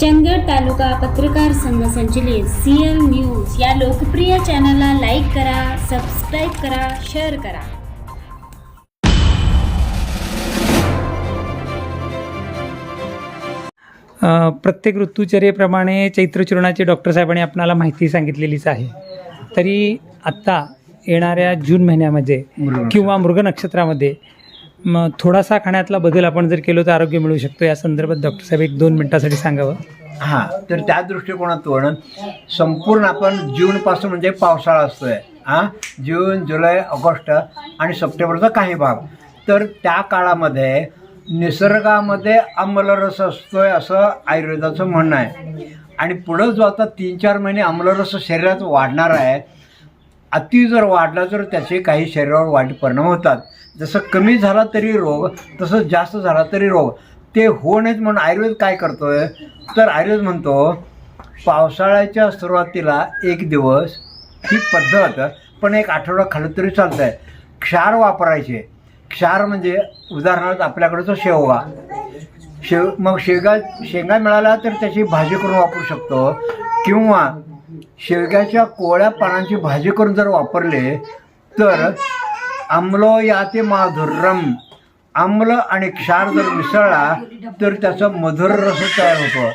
चंदगड तालुका पत्रकार संघ संचलित सीएल न्यूज या लोकप्रिय चॅनलला लाईक करा सबस्क्राईब करा शेअर करा. अ, प्रत्येक ऋतुचर्येप्रमाणे चैत्रचूर्णाची डॉक्टर साहेबांनी आपणाला माहिती सांगितलेलीच आहे. तरी आत्ता येणाऱ्या जून महिन्यामध्ये किंवा मृग नक्षत्रामध्ये मग थोडासा खाण्यातला बदल आपण जर केलो तर आरोग्य मिळू शकतो. या संदर्भात डॉक्टर साहेब एक दोन मिनिटासाठी सांगावं. हां तर त्या दृष्टिकोनातून संपूर्ण आपण जूनपासून म्हणजे पावसाळा असतोय. हां जून जुलै ऑगस्ट आणि सप्टेंबरचा काही भाग. तर त्या काळामध्ये निसर्गामध्ये आम्लरस असतोय असं आयुर्वेदाचं म्हणणं आहे. आणि पुढं जो आता तीन चार महिने आम्लरस शरीरात वाढणार आहे अति जर वाढला तर त्याचे काही शरीरावर वाईट परिणाम होतात. जसं कमी झाला तरी रोग तसं जास्त झाला तरी रोग. ते होऊ नयेत म्हणून आयुर्वेद काय करतोय? तर आयुर्वेद म्हणतो पावसाळ्याच्या सुरुवातीला एक दिवस ही पद्धत पण एक आठवडा खाल्लं तरी चालतं आहे क्षार वापरायचे. क्षार म्हणजे उदाहरणार्थ आपल्याकडचं शेवगा. शेव मग शेवगा शेंगा मिळाला तर त्याची भाजी करून वापरू शकतो. किंवा शेवग्याच्या कोवळ्या पानांची भाजी करून जर वापरले तर आम्लो याते माधुर्यम आम्ल आणि क्षार जर मिसळला तर त्याचं मधुर रस तयार होतो.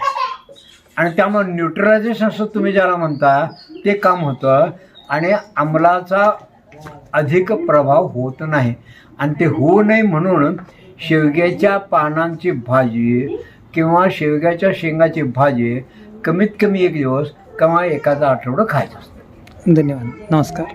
आणि त्यामुळे न्यूट्रलायझेशन असं तुम्ही ज्याला म्हणता ते काम होतं. आणि आम्लाचा अधिक प्रभाव होत नाही. आणि ते होऊ नये म्हणून शेवग्याच्या पानांची भाजी किंवा शेवग्याच्या शेंगाची भाजी कमीत कमी एक दिवस किंवा एखादा आठवडं खायचं असतं. धन्यवाद. नमस्कार.